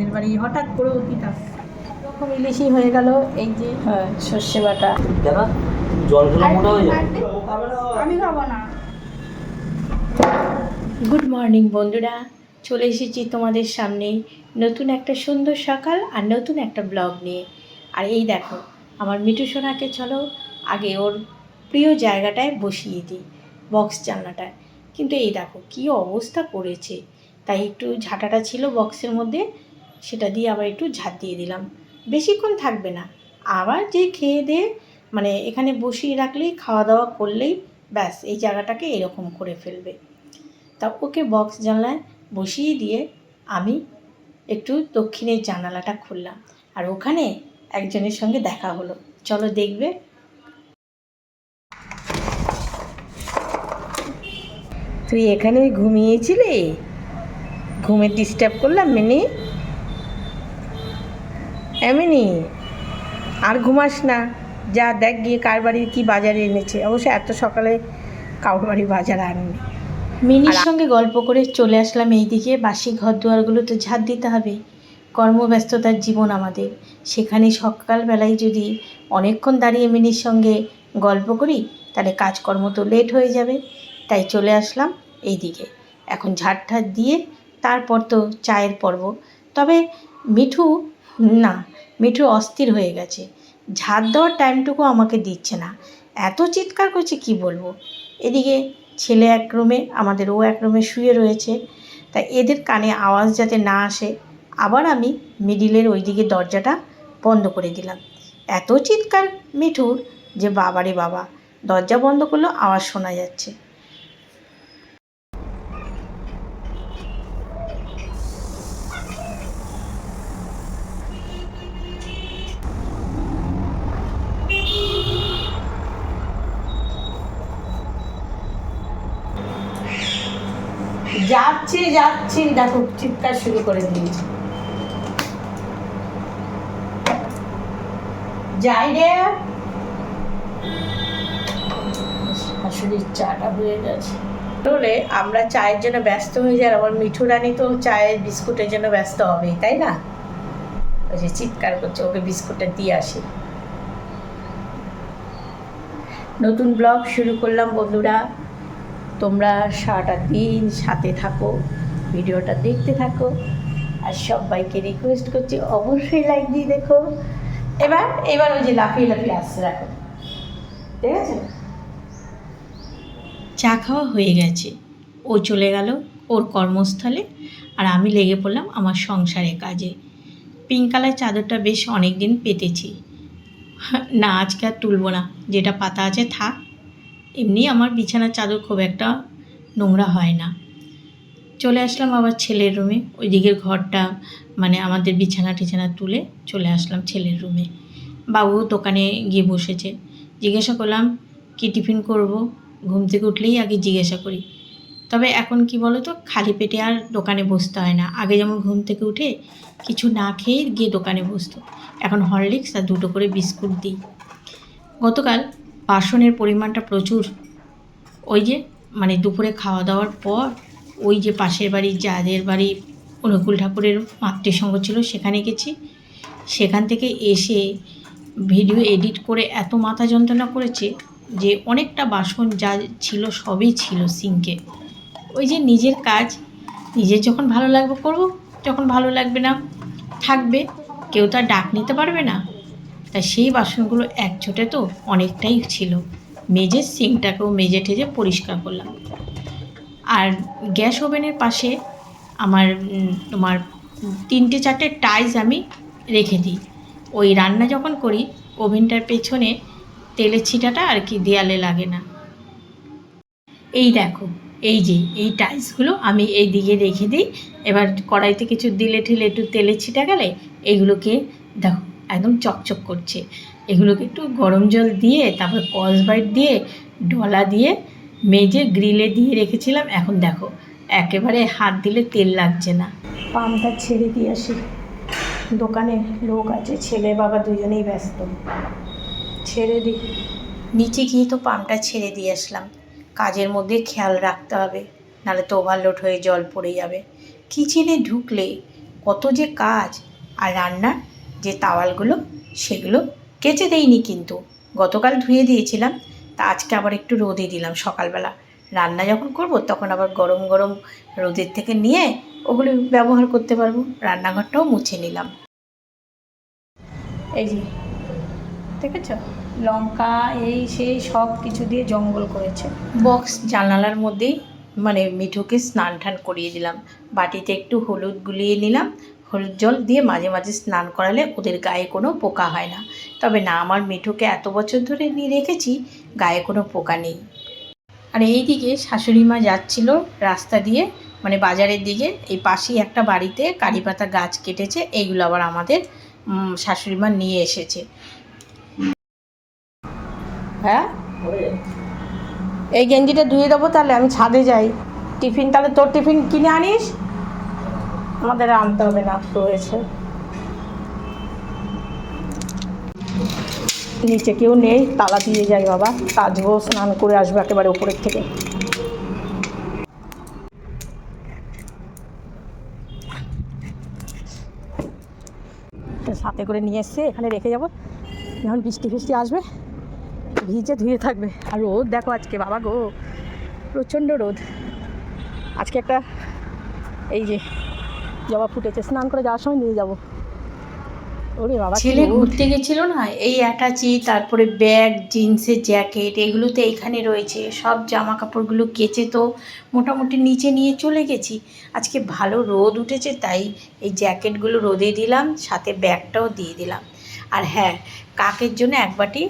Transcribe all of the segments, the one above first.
আমাদের বাড়ি। হঠাৎ করে অতিটা এরকম ইলিশই হয়ে গেল এই যে হ্যাঁ সর্ষে বাটা। হয়ে আমি খাব না। গুড মর্নিং বন্ধুরা। চলে এসেছি তোমাদের সামনে নতুন একটা সুন্দর সকাল আর নতুন একটা ব্লগ নিয়ে। আর এই দেখো আমার মিঠু সোনাকে চলো আগে ওর প্রিয় জায়গাটায় বসিয়ে দিই বক্স জানলাটায়। কিন্তু এই দেখো কী অবস্থা করেছে তাই একটু ঝাঁটাটা ছিল বক্সের মধ্যে সেটা দিয়ে আবার একটু ঝাঁট দিয়ে দিলাম। বেশিক্ষণ থাকবে না। আবার যে খেয়ে দিয়ে মানে এখানে বসিয়ে রাখলেই খাওয়া দাওয়া করলেই ব্যাস, এই জায়গাটাকে এরকম করে ফেলবে। তা ওকে বক্স জানলায় বসিয়ে দিয়ে আমি একটু দক্ষিণের জানালাটা খুললাম। আর ওখানে একজনের সঙ্গে দেখা হলো। চলো দেখবে। তুই এখানে ঘুমিয়েছিলি? ঘুমে ডিস্টার্ব করলাম, মিনি? এমনি আর ঘুমাস না। যা দেখ গিয়ে কার বাড়ির কী বাজারে এনেছে। অবশ্য এত সকালে কাউর বাড়ির বাজার আনেনি। মিনির সঙ্গে গল্প করে চলে আসলাম এই দিকে বাসি ঘর দুয়ারগুলো তো ঝাঁট দিতে হবে। কর্মব্যস্ততার জীবন আমাদের। সেখানে সকালবেলায় যদি অনেকক্ষণ দাঁড়িয়ে মিনির সঙ্গে গল্প করি, তাহলে কাজকর্ম তো লেট হয়ে যাবে। তাই চলে আসলাম এই দিকে এখন ঝাড় ঠাট দিয়ে তারপর তো চায়ের পর্ব। তবে মিঠু না, মিঠু অস্থির হয়ে গেছে। ঝাড় দেওয়ার টাইমটুকু আমাকে দিচ্ছে না। এত চিৎকার করছে, কি বলব? এদিকে ছেলে এক রুমে, আমাদের ও এক রুমে শুয়ে রয়েছে। তা এদের কানে আওয়াজ যাতে না আসে, আবার আমি মিডিলের ওইদিকে দরজাটা বন্ধ করে দিলাম। এত চিৎকার মিঠুর যে বাবারে বাবা, দরজা বন্ধ করলেও আওয়াজ শোনা যাচ্ছে। যাচ্ছি যাচ্ছি। দেখো, চিৎকার শুরু করে দিয়েছে। যাই রে। শাশুড়ির চাটা হয়ে গেছে। তাহলে আমরা চায়ের জন্য ব্যস্ত হয়ে যাই আমার মিঠু রানী তো চায়ের বিস্কুটের জন্য ব্যস্ত হবেই, তাই না? ওই যে চিৎকার করছে, ওকে বিস্কুটটা দিয়ে আসি। নতুন ব্লগ শুরু করলাম, বন্ধুরা। তোমরা সারাটা দিন সাথে থাকো, ভিডিওটা দেখতে থাকো, আর সবাইকে রিকোয়েস্ট করছি অবশ্যই লাইক দিয়ে দেখো। এবার এবার ওই যে লাফিয়ে লাফিয়ে আসছে রাখো ঠিক আছে? চা খাওয়া হয়ে গেছে। ও চলে গেল ওর কর্মস্থলে, আর আমি লেগে পড়লাম আমার সংসারের কাজে। পিঙ্ক কালার চাদরটা বেশ অনেক দিন পেতেছি। না, আজকে আর তুলবো না। যেটা পাতা আছে, থাক। এমনি আমার বিছানার চাদর খুব একটা নোংরা হয় না। চলে আসলাম আবার ছেলের রুমে। ওই দিকের ঘরটা মানে আমাদের বিছানা টিছানা তুলে চলে আসলাম ছেলের রুমে। বাবু দোকানে গিয়ে বসেছে। জিজ্ঞাসা করলাম, কী টিফিন করব? ঘুম থেকে উঠলেই আগে জিজ্ঞাসা করি। তবে এখন কি বলো তো খালি পেটে আর দোকানে বসতে হয় না। আগে যেমন ঘুম থেকে উঠে কিছু না খেয়ে গিয়ে দোকানে বসতো। এখন হরলিক্স আর দুটো করে বিস্কুট দিই। গতকাল বাসনের পরিমাণটা প্রচুর। ওই যে মানে দুপুরে খাওয়া দাওয়ার পর ওই যে পাশের বাড়ির যাদের বাড়ি অনুকূল ঠাকুরের মাতৃসঙ্গ ছিল, সেখানে গেছি। সেখান থেকে এসে ভিডিও এডিট করে এত মাথা যন্ত্রণা করেছে যে অনেকটা বাসন যা ছিল সবই ছিল সিঙ্কে। ওই যে নিজের কাজ, নিজের যখন ভালো লাগবে করব, যখন ভালো লাগবে না, থাকবে। কেউ তো আর ডাক নিতে পারবে না। তা সেই বাসনগুলো একচোটে তো অনেকটাই ছিল। মেজের সিঙ্কটাকেও মেজে ঠেজে পরিষ্কার করলাম। আর গ্যাস ওভেনের পাশে আমার তোমার তিনটে চারটে টাইস আমি রেখে দিই। ওই রান্না যখন করি, ওভেনটার পেছনে তেলের ছিটাটা আর কি দেয়ালে লাগে না। এই দেখো, এই যে, এই টাইলসগুলো আমি এই দিকে রেখে দিই। এবার কড়াইতে কিছু দিলে ঠিলে একটু তেলের ছিটা গেলে, এগুলোকে দেখো একদম চকচক করছে। এগুলোকে একটু গরম জল দিয়ে তারপর কসবাইট দিয়ে ডলা দিয়ে মেজে গ্রিলে দিয়ে রেখেছিলাম। এখন দেখো একেবারে হাত দিলে তেল লাগছে না। পামটা ছেড়ে দিয়ে আসি। দোকানে লোক আছে ছেলে বাবা দুজনেই ব্যস্ত। ছেড়ে দিই। নিচে গিয়ে তো পাম্পটা ছেড়ে দিয়ে আসলাম। কাজের মধ্যে খেয়াল রাখতে হবে নাহলে তো ওভারলোড হয়ে জল পড়ে যাবে। কিচেনে ঢুকলে কত যে কাজ আর রান্নার যে তাওয়ালগুলো, সেগুলো কেচে দেইনি কিন্তু। গতকাল ধুয়ে দিয়েছিলাম, তা আজকে আবার একটু রোদে দিলাম সকালবেলা। রান্না যখন করব, তখন আবার গরম গরম রোদের থেকে নিয়ে ওগুলো ব্যবহার করতে পারব। রান্নাঘরটাও মুছে নিলাম। এই যে, দেখেছ? লঙ্কা, এই, সেই সব কিছু দিয়ে জঙ্গল করেছে। বক্স জানালার মধ্যেই মানে মিঠুকে স্নান টান করিয়ে দিলাম। বাটিতে একটু হলুদ গুলিয়ে নিলাম হলুদ জল দিয়ে মাঝে মাঝে স্নান করালে ওদের গায়ে কোনো পোকা হয় না। তবে না, আমার মিঠুকে এত বছর ধরে নিয়ে রেখেছি, গায়ে কোনো পোকা নেই। আর এই দিকে শাশুড়ি মা যাচ্ছিল রাস্তা দিয়ে মানে বাজারের দিকে, এই পাশেই একটা বাড়িতে কারি পাতা গাছ কেটেছে, এইগুলো আবার আমাদের শাশুড়ি মা নিয়ে এসেছে। হ্যাঁ? এই গেঞ্জিটা ধুয়ে দেবো তাহলে, আমি ছাদে যাই। টিফিন, তাহলে তোর টিফিন কিনে আনিস? আমাদের আনতে হবে না রয়েছে নিচে কেউ নেই, তালা দিয়ে যাই বাবা। কাজবো স্নান করে আসব একেবারে উপরের থেকে। সাথে করে নিয়ে এসছে এখানে রেখে যাব। যখন বৃষ্টি ফিষ্টি আসবে, ভিজে ধুয়ে থাকবে। আর রোদ, দেখো আজকে, বাবা গো, প্রচণ্ড রোদ। আজকে একটা, এই যে জবা ফুটেছে স্নান করে যাওয়ার সময় নিয়ে যাব। ওরে বাবা ছেলে ঘুরতে গেছিল না? এই অ্যাটাচি তারপরে ব্যাগ জিন্সের জ্যাকেট এগুলো তো এখানে রয়েছে। সব জামা কাপড়গুলো কেচে তো মোটামুটি নিচে নিয়ে চলে গেছি। আজকে ভালো রোদ উঠেছে তাই এই জ্যাকেটগুলো রোদে দিলাম সাথে ব্যাগটাও দিয়ে দিলাম। আর হ্যাঁ কাকের জন্য এক বাটি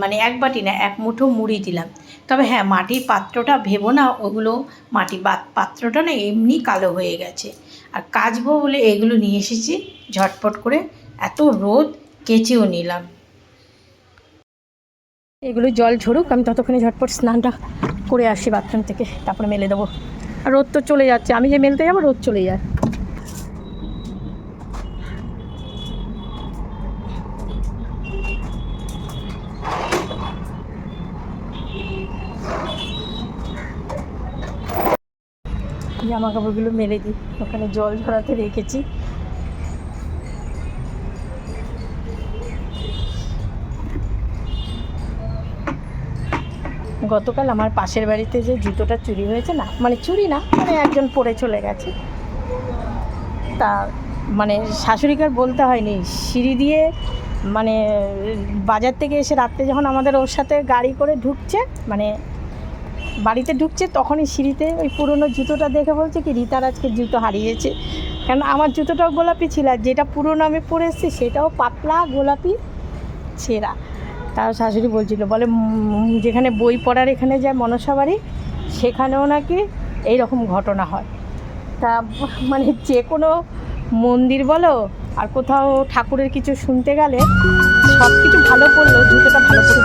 মানে এক বাটি না এক মুঠো মুড়ি দিলাম। তবে হ্যাঁ মাটির পাত্রটা ভেবো না ওগুলো মাটি বা- পাত্রটা না এমনি কালো হয়ে গেছে। আর কাচবো বলে এগুলো নিয়ে এসেছি, ঝটপট করে। এত রোদ, কেচেও নিলাম। এগুলো জল ঝরুক, আমি ততক্ষণে ঝটপট স্নানটা করে আসি বাথরুম থেকে, তারপরে মেলে দেবো। আর রোদ তো চলে যাচ্ছে, আমি যে মেলতে যাব, রোদ চলে যায়। জামা কাপড়গুলো মেলে দিই। ওখানে জল ঝরাতে রেখেছি। গতকাল আমার পাশের বাড়িতে যে জুতোটা চুরি হয়েছে না মানে চুরি না মানে একজন পরে চলে গেছে। তা মানে শাশুড়িকে আর বলতে হয়নি। সিঁড়ি দিয়ে মানে বাজার থেকে এসে রাত্রে যখন আমাদের ওর সাথে গাড়ি করে ঢুকছে মানে বাড়িতে ঢুকছে, তখনই সিঁড়িতে ওই পুরনো জুতোটা দেখে বলছে কি, রিতার আজকে জুতো হারিয়েছে। কেন আমার জুতোটাও গোলাপি ছিল আর যেটা পুরনো আমি পরে এসেছি সেটাও পাতলা, গোলাপি, ছেঁড়া। তার শাশুড়ি বলছিল, বলে যেখানে বই পড়ার এখানে যায় মনসা বাড়ি, সেখানেও নাকি এই রকম ঘটনা হয়। তা মানে যে কোনো মন্দির বলো, আর কোথাও ঠাকুরের কিছু শুনতে গেলে সব কিছু ভালো করলেও জুতোটা ভালো করে।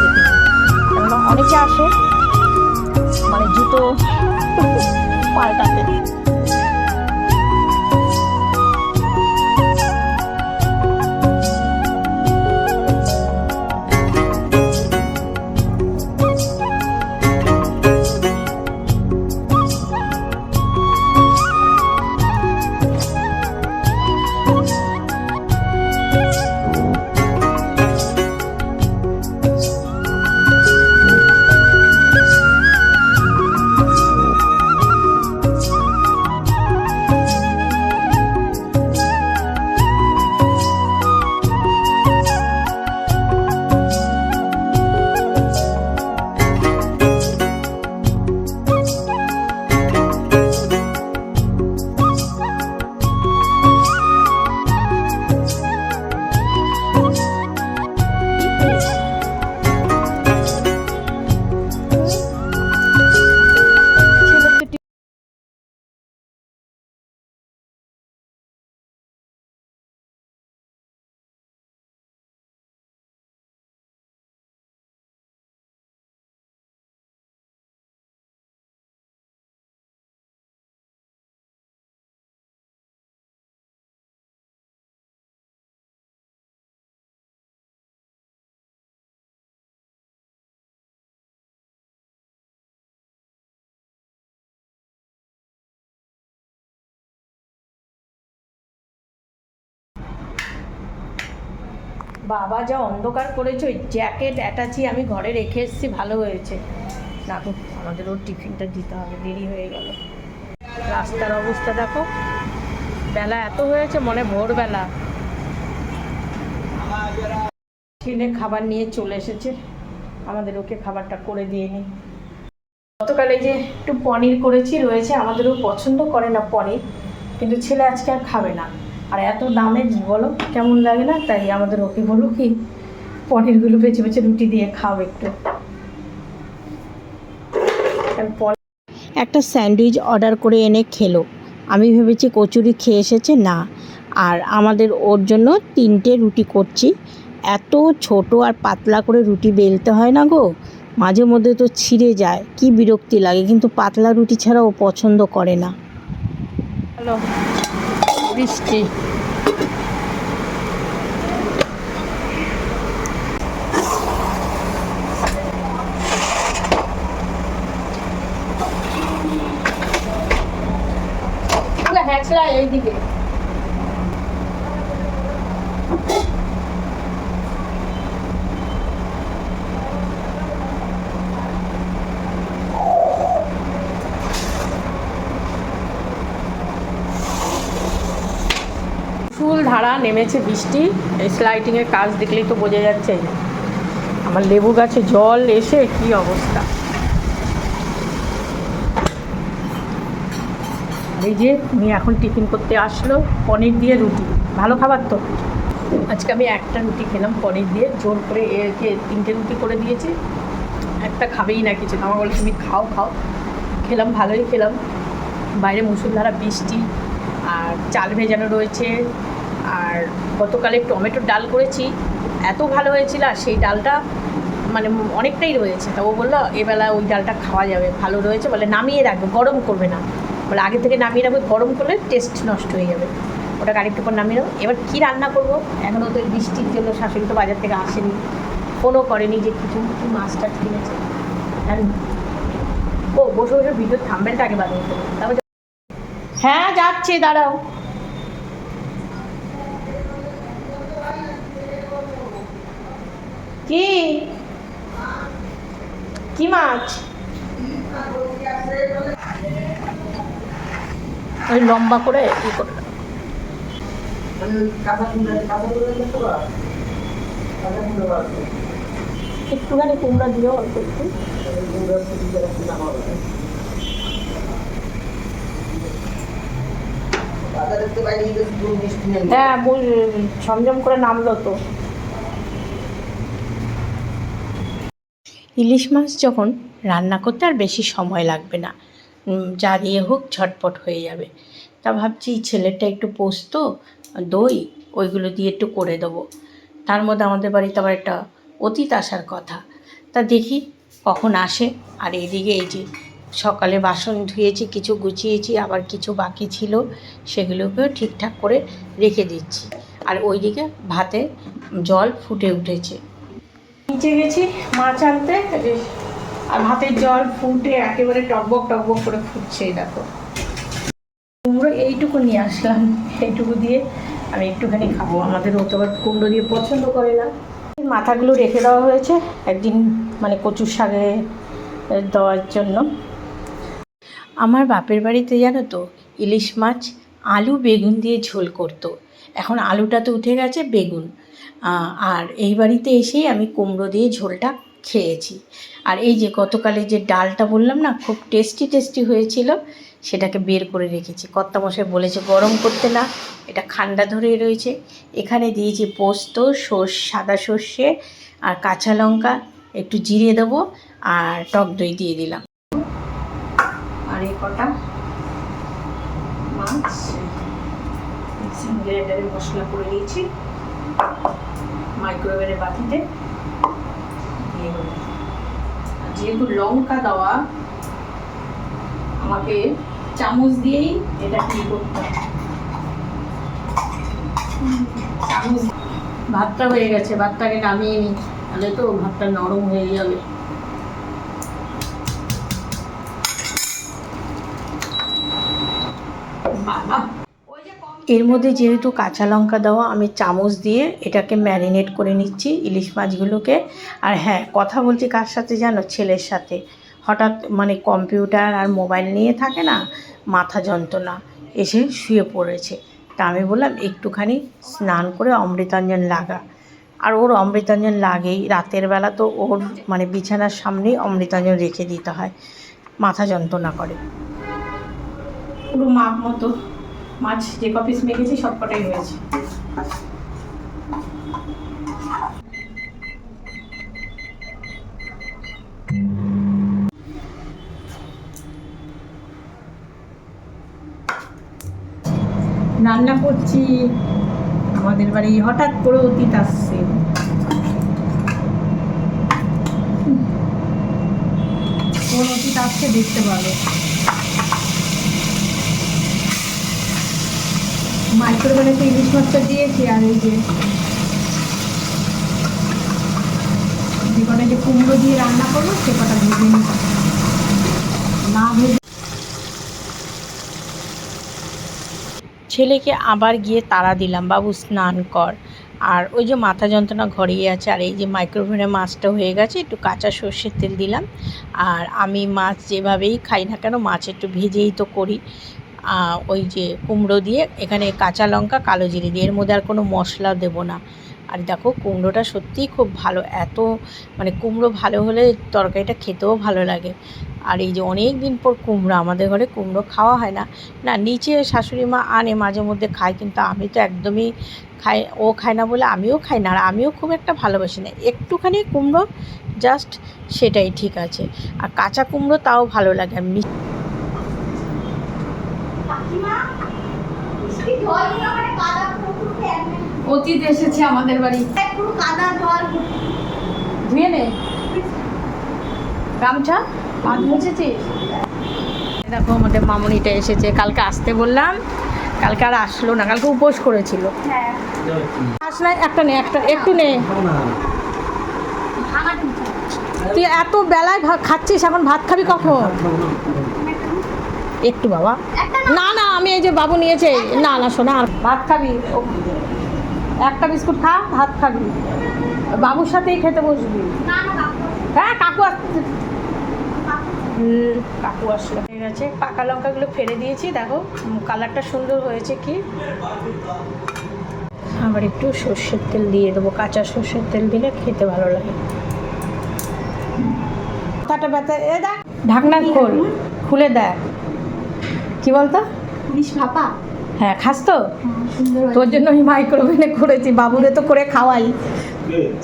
কেননা অনেকে আসে মানে জুতো পাল্টাতে বাবা যা অন্ধকার করেছে, ওই জ্যাকেট অ্যাটাচি আমি ঘরে রেখে এসেছি, ভালো হয়েছে। দেখো, আমাদেরও টিফিনটা দিতে হবে, দেরি হয়ে গেল। রাস্তার অবস্থা দেখো, বেলা এত হয়েছে, মনে ভোরবেলা। ছেলে খাবার নিয়ে চলে এসেছে, আমাদের ওকে খাবারটা করে দিয়ে নিই গতকাল এই যে একটু পনির করেছি, রয়েছে, আমাদেরও পছন্দ করে না পনির, কিন্তু ছেলে আজকে আর খাবে না। আর এত দামে বলো কেমন লাগে না? তাই আমাদের ওকে বলো কি পনিরগুলো বেছে বেছে রুটি দিয়ে খাও একটু। একটা স্যান্ডউইচ অর্ডার করে এনে খেলো। আমি ভেবেছি কচুরি খেয়ে এসেছে না। আর আমাদের ওর জন্য তিনটে রুটি করছি। এত ছোট আর পাতলা করে রুটি বেলতে হয় না গো। মাঝে মধ্যে তো ছিঁড়ে যায় কি বিরক্তি লাগে। কিন্তু পাতলা রুটি ছাড়া ও পছন্দ করে না। হ্যালো। বৃষ্টি। হ্যাঁচড়া এইদিকে ফুল ধারা নেমেছে বৃষ্টি, এই কাজ দেখলেই তো বোঝা যাচ্ছে। আমার লেবু গাছে জল এসে কি অবস্থা। এই যে মেয়ে এখন টিফিন করতে আসলো, পনির দিয়ে রুটি। ভালো খাবার তো? আজকে আমি একটা রুটি খেলাম পনির দিয়ে, জোর করে একে তিনটে রুটি করে দিয়েছি। একটা খাবেই না কিছু। আমার বলে, তুমি খাও খাও। খেলাম, ভালোই খেলাম। বাইরে মুসুলধারা বৃষ্টি, আর চাল ভেজানো রয়েছে। আর গতকালে টমেটোর ডাল করেছি, এত ভালো হয়েছিল আর সেই ডালটা মানে অনেকটাই রয়েছে। তা ও বলল, এবেলা ওই ডালটা খাওয়া যাবে, ভালো রয়েছে। বলে, নামিয়ে রাখবে, গরম করবে না। বলে, আগে থেকে নামিয়ে রাখবে, গরম করলে টেস্ট নষ্ট হয়ে যাবে। ওটা আরেকটু পর নামিয়ে রাখব এবার কী রান্না করব? এখনও তো বৃষ্টির জন্য শাশুড়ি তো বাজার থেকে আসেনি। ফোনও করেনি যে কিছু, কি মাছ টাছ কিনেছে। ও, বসে বসে ভিডিও থামবেনটা আগে বাদ তারপর হ্যাঁ যাচ্ছে, দাঁড়াও। কি? কি মাছ? ওই লম্বা করে ই করে। দাও। একটুখানি কুমড়া দিও অল্প একটু। হ্যাঁ ঝমঝম করে নামলো তো। ইলিশ মাছ যখন রান্না করতে আর বেশি সময় লাগবে না। যা দিয়ে হোক ঝটপট হয়ে যাবে। তা ভাবছি ছেলেটা একটু পোস্ত, দই, ওইগুলো দিয়ে একটু করে দেবো। তার মধ্যে আমাদের বাড়িতে আবার একটা অতীত আসার কথা। তা দেখি কখন আসে। আর এদিকে এই যে সকালে বাসন ধুয়েছি, কিছু গুছিয়েছি, আবার কিছু বাকি ছিল, সেগুলোকেও ঠিকঠাক করে রেখে দিচ্ছি। আর ওইদিকে ভাতে জল ফুটে উঠেছে। নিচে গেছি, মাছ আনতে আর ভাতের জল ফুটে একেবারে টকবক টকবক করে ফুটছে দেখো। কুমড়ো এইটুকু নিয়ে আসলাম, এইটুকু দিয়ে আমি একটুখানি খাব। আমাদের ও তো আবার কুমড়ো দিয়ে পছন্দ করে না। মাথাগুলো রেখে দেওয়া হয়েছে, একদিন মানে কচুর শাকে দেওয়ার জন্য। আমার বাপের বাড়িতে জানো তো, ইলিশ মাছ আলু, বেগুন দিয়ে ঝোল করতো। এখন আলুটা তো উঠে গেছে, বেগুন। আর এই বাড়িতে এসেই আমি কুমড়ো দিয়ে ঝোলটা খেয়েছি। আর এই যে গতকালে যে ডালটা বললাম না, খুব টেস্টি টেস্টি হয়েছিল, সেটাকে বের করে রেখেছি। কর্তামশাই বলেছে, গরম করতে না, এটা ঠান্ডা ধরে রয়েছে। এখানে দিয়েছি পোস্ত, সর্ষ, সাদা সর্ষে আর কাঁচা লঙ্কা, একটু জিরে দেবো আর টক দই দিয়ে দিলাম। আর এই কটা মাছ মশলা করে নিয়েছি। মাইক্রোওয়েভের দেবো। যেহেতু লঙ্কা দেওয়া, আমাকে চামচ দিয়েই এটা কি করতে চামচ ভাতটা হয়ে গেছে, ভাতটাকে নামিয়ে নিই। তাহলে তো ভাতটা নরম হয়ে যাবে বাবা এর মধ্যে যেহেতু কাঁচা লঙ্কা দেওয়া, আমি চামচ দিয়ে এটাকে ম্যারিনেট করে নিচ্ছি ইলিশ মাছগুলোকে। আর হ্যাঁ কথা বলছি কার সাথে জানো? ছেলের সাথে। হঠাৎ মানে কম্পিউটার আর মোবাইল নিয়ে থাকে না, মাথা যন্ত্রণা, এসে শুয়ে পড়েছে। তা আমি বললাম, একটুখানি স্নান করে অমৃতাঞ্জন লাগা। আর ওর অমৃতাঞ্জন লাগেই। রাতের বেলা তো ওর মানে বিছানার সামনেই অমৃতাঞ্জন রেখে দিতে হয়। মাথা যন্ত্রণা করে। পুরো মাপ মতো মাছ, যে কপিস মেখেছি সব কটাই হয়েছে। রান্না করছি। আমাদের বাড়ি হঠাৎ করে অতীত আসছে। কোন অতীত আসছে দেখতে পাবে মাইক্রোওভেনে তো ইলিশ মাছটা দিয়েছি আর এই যে যে কটা যে কুমড়ো দিয়ে রান্না করব, সে কটা না ছেলেকে আবার গিয়ে তাড়া দিলাম, বাবু, স্নান কর। আর ওই যে মাথা যন্ত্রণা ঘরেই আছে, আর এই যে মাইক্রোওভেনে মাছটা হয়ে গেছে, একটু কাঁচা সর্ষের তেল দিলাম। আর আমি মাছ যেভাবেই খাই না কেন, মাছ একটু ভেজেই তো করি। ওই যে কুমড়ো দিয়ে, এখানে কাঁচা লঙ্কা, কালো জিরে দিয়ে। এর মধ্যে আর কোনো মশলা দেবো না। আর দেখো, কুমড়োটা সত্যিই খুব ভালো। এত মানে কুমড়ো ভালো হলে তরকারিটা খেতেও ভালো লাগে। আর এই যে অনেক দিন পর কুমড়ো, আমাদের ঘরে কুমড়ো খাওয়া হয় না। না, নিচে শাশুড়ি মা আনে, মাঝে মধ্যে খায়, কিন্তু আমি তো একদমই খাই, ও খায় না বলে আমিও খাই না। আর আমিও খুব একটা ভালোবাসি না। একটুখানি কুমড়ো, জাস্ট সেটাই ঠিক আছে। আর কাঁচা কুমড়ো তাও ভালো লাগে। আর অতীত এসেছে আমাদের বাড়ি। ধুয়ে নে। গামছা? মুছেছিস দেখো আমাদের মামনিটা এসেছে। কালকে আসতে বললাম। কালকে আর আসলো না কালকে উপোস করেছিল। আস না একটা নে একটা একটু নে। তুই এত বেলায় খাচ্ছিস এখন ভাত খাবি কখন? একটু। বাবা। না না আমি এই যে বাবু নিয়েছে না না শোনা। আর ভাত খাবি ও, একটা বিস্কুট খা ভাত খাবি। বাবুর সাথেই খেতে বসবি। হ্যাঁ কাকু আসছে। হুম, কাকু আসলো। হয়ে গেছে। পাকা লঙ্কাগুলো ফেলে দিয়েছি দেখো কালারটা সুন্দর হয়েছে কি। আবার একটু সর্ষের তেল দিয়ে দেবো। কাঁচা সর্ষের তেল দিলে খেতে ভালো লাগে। মাথাটা ব্যথা এ দেখ। ঢাকনা খোল। খুলে দেখ। কি বলতো? পুলিশ ভাপা? হ্যাঁ খাস তো। তোর জন্য আমি মাইক্রোওভেনে করেছি বাবুরে তো করে খাওয়াই।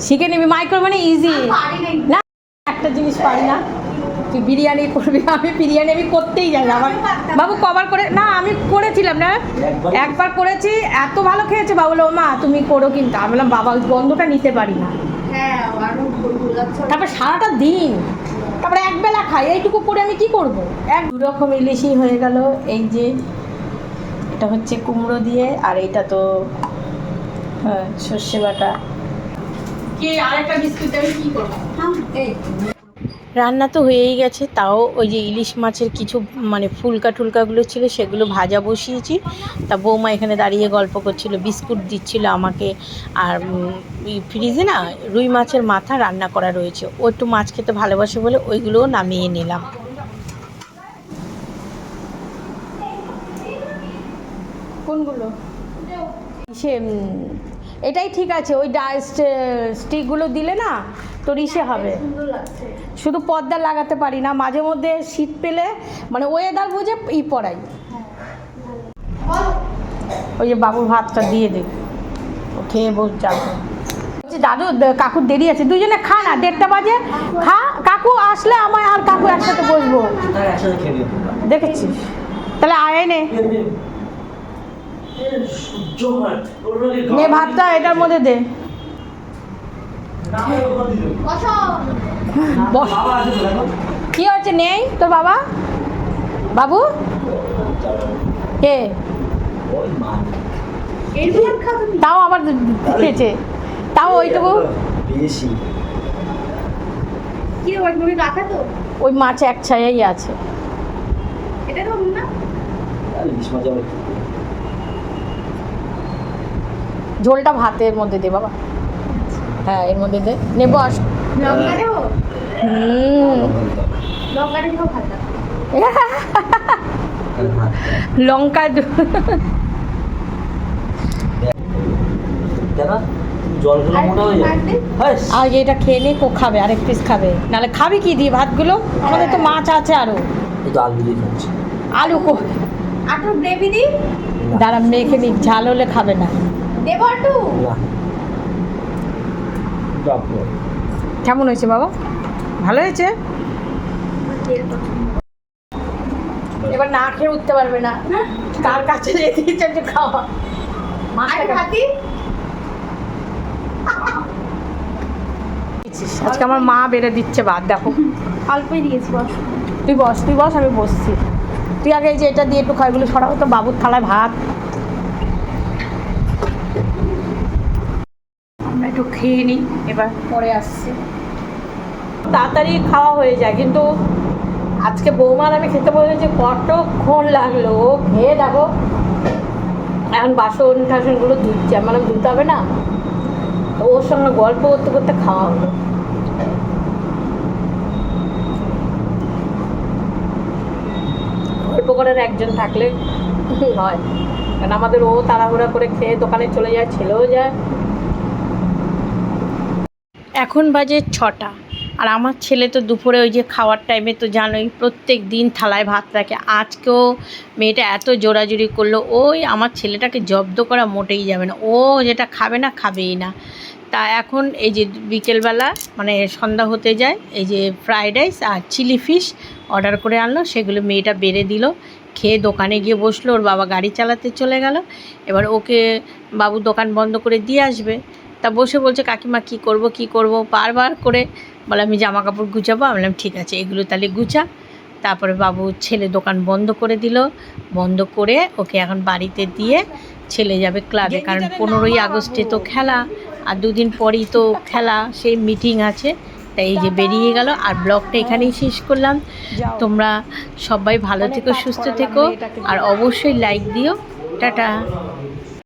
শিখে নিবি মাইক্রোওভেনে ইজি না একটা জিনিস পারি না। তুই বিরিয়ানি করবি আমি বিরিয়ানি আমি করতেই যাই আমার বাবু কবার করে না আমি করেছিলাম না। একবার? করেছি এত ভালো খেয়েছে বাবু বলল, মা তুমি করো কিন্তু। আমি বললাম বাবা ওই গন্ধটা নিতে পারি না। হ্যাঁ তারপর সারাটা দিন তারপরে একবেলা খাই এইটুকু করে আমি কি করব? এক দু রকম ইলিশই হয়ে গেল এই যে এটা হচ্ছে কুমড়ো দিয়ে আর এটা তো হ্যাঁ সর্ষে বাটা। কি আরেকটা বিস্কুট আমি কি করব? এই। রান্না তো হয়েই গেছে তাও ওই যে ইলিশ মাছের কিছু মানে ফুলকা টুলকাগুলো ছিল সেগুলো ভাজা বসিয়েছি। তা বৌমা এখানে দাঁড়িয়ে গল্প করছিল বিস্কুট দিচ্ছিল আমাকে আর ফ্রিজে না রুই মাছের মাথা রান্না করা রয়েছে। ও একটু মাছ খেতে ভালোবাসে বলে ওইগুলোও নামিয়ে নিলাম। কোনগুলো সে এটাই ঠিক আছে ওই স্টিকগুলো দিলে না তোর ইসে হবে। শুধু পর্দা লাগাতে পারি না মাঝে মধ্যে শীত পেলে মানে ওয়েদার বুঝে ই পড়াই ওই যে বাবুর ভাতটা দিয়ে দে ও খেয়ে বস যাবে বলছি দাদু কাকুর দেরি আছে দুজনে খা না দেড়টা বাজে। খা কাকু আসলে আমায় আর কাকু একসাথে বসবো। দেখেছিস? তাহলে আয় নে এ, এ, এ, সহ্য হয়। ওরা কি নে ভাতটা এটার মধ্যে দে। কি হচ্ছে নেই তোর বাবা? বাবু? কে? তাও আবার খেয়েছে। তাও ওইটুকু? বেশি। ওই মাছ এক ছায়াই আছে। এটা তো না আর ইলিশ মাছ আবার কি? ঝোলটা ভাতের মধ্যে দে বাবা। হ্যাঁ এর মধ্যে দে। নেব আস। লঙ্কা দু- হয়ে। আর এটা খেয়ে নে কো খাবে আরেক পিস খাবে। নাহলে খাবি কি দিয়ে? ভাতগুলো? আমাদের তো মাছ আছে আরও। আলু আলু কো আটু গ্রেভি দিই? দাঁড়া মেখে নিক। ঝাল হলে খাবে না। কেমন হয়েছে বাবা? ভালো হয়েছে? এবার না খেয়ে উঠতে পারবে না। কার কাছে যেতে ইচ্ছে একটু খাওয়া। আজকে আমার মা বেড়ে দিচ্ছে ভাত দেখো। অল্পই দিয়েছি বস। তুই বস তুই বস আমি বসছি। তুই আগে এই যে এটা দিয়ে একটু খাইগুলো সরা হতো বাবুর থালায় ভাত আমরা একটু খেয়ে নিই, এবার পরে আসছি। তাড়াতাড়ি খাওয়া হয়ে যায়, কিন্তু আজকে বৌমার আমি খেতে বলেছি কতক্ষণ লাগল, ও খেয়ে দেখো। এখন বাসন টাসনগুলো ধুচ্ছে আমার ধুতে হবে না ওর সঙ্গে গল্প করতে করতে খাওয়া হলো। গল্প করার একজন থাকলে হয়, কারণ আমাদের ও তাড়াহুড়া করে খেয়ে দোকানে চলে যায়, ছেলেও যায় এখন বাজে ছটা। আর আমার ছেলে তো দুপুরে ওই যে খাওয়ার টাইমে তো জানোই, প্রত্যেক দিন থালায় ভাত রাখে। আজকেও মেয়েটা এত জোরাজুরি করল, ওই আমার ছেলেটাকে জব্দ করা মোটেই যাবে না। ও যেটা খাবে না, খাবেই না। তা এখন এই যে বিকেলবেলা মানে সন্ধ্যা হতে যায়, এই যে ফ্রায়েড রাইস আর চিলি ফিশ অর্ডার করে আনলো, সেগুলো মেয়েটা বেড়ে দিল। খেয়ে দোকানে গিয়ে বসল, ওর বাবা গাড়ি চালাতে চলে গেল। এবার ওকে বাবু দোকান বন্ধ করে দিয়ে আসবে। তা বসে বলছে কাকিমা কি করব কি করব? বারবার করে বলে আমি জামা কাপড় গুছাবো। আমি বললাম ঠিক আছে এগুলো তাহলে গুছা। তারপরে বাবু ছেলে দোকান বন্ধ করে দিল। বন্ধ করে ওকে এখন বাড়িতে দিয়ে ছেলে যাবে ক্লাবে কারণ পনেরোই আগস্টে তো খেলা আর দুদিন পরই তো খেলা সেই মিটিং আছে। তাই এই যে বেরিয়ে গেল আর ব্লগটা এখানেই শেষ করলাম। তোমরা সবাই ভালো থেকো সুস্থ থেকো আর অবশ্যই লাইক দিও। টাটা।